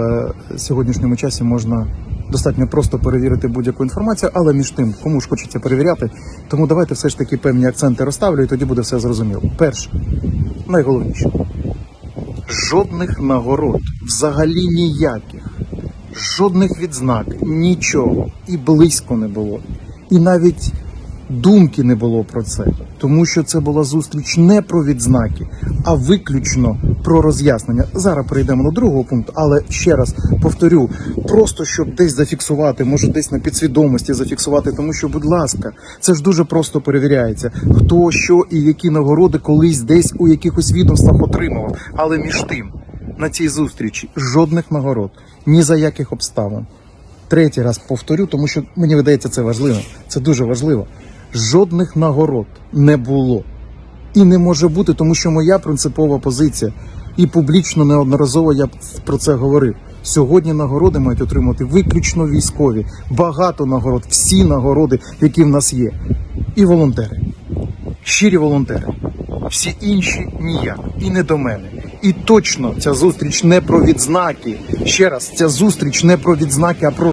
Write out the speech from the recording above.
В сьогоднішньому часі можна достатньо просто перевірити будь-яку інформацію, але між тим, кому ж хочеться перевіряти, тому давайте все ж таки певні акценти розставлю, і тоді буде все зрозуміло. Перше, найголовніше, жодних нагород, взагалі ніяких, жодних відзнак, нічого і близько не було. І навіть думки не було про це, тому що це була зустріч не про відзнаки, а виключно про роз'яснення. Зараз перейдемо до другого пункту, але ще раз повторю, просто щоб десь зафіксувати, може десь на підсвідомості зафіксувати, тому що, будь ласка, це ж дуже просто перевіряється, хто що і які нагороди колись десь у якихось відомствах отримував. Але між тим, на цій зустрічі жодних нагород, ні за яких обставин. Третій раз повторю, тому що мені видається це важливо. Це дуже важливо. Жодних нагород не було і не може бути, тому що моя принципова позиція, і публічно неодноразово я про це говорив. Сьогодні нагороди мають отримати виключно військові, багато нагород, всі нагороди, які в нас є, і волонтери, щирі волонтери. Всі інші ніяк і не до мене. І точно ця зустріч не про відзнаки. Ще раз, ця зустріч не про відзнаки, а про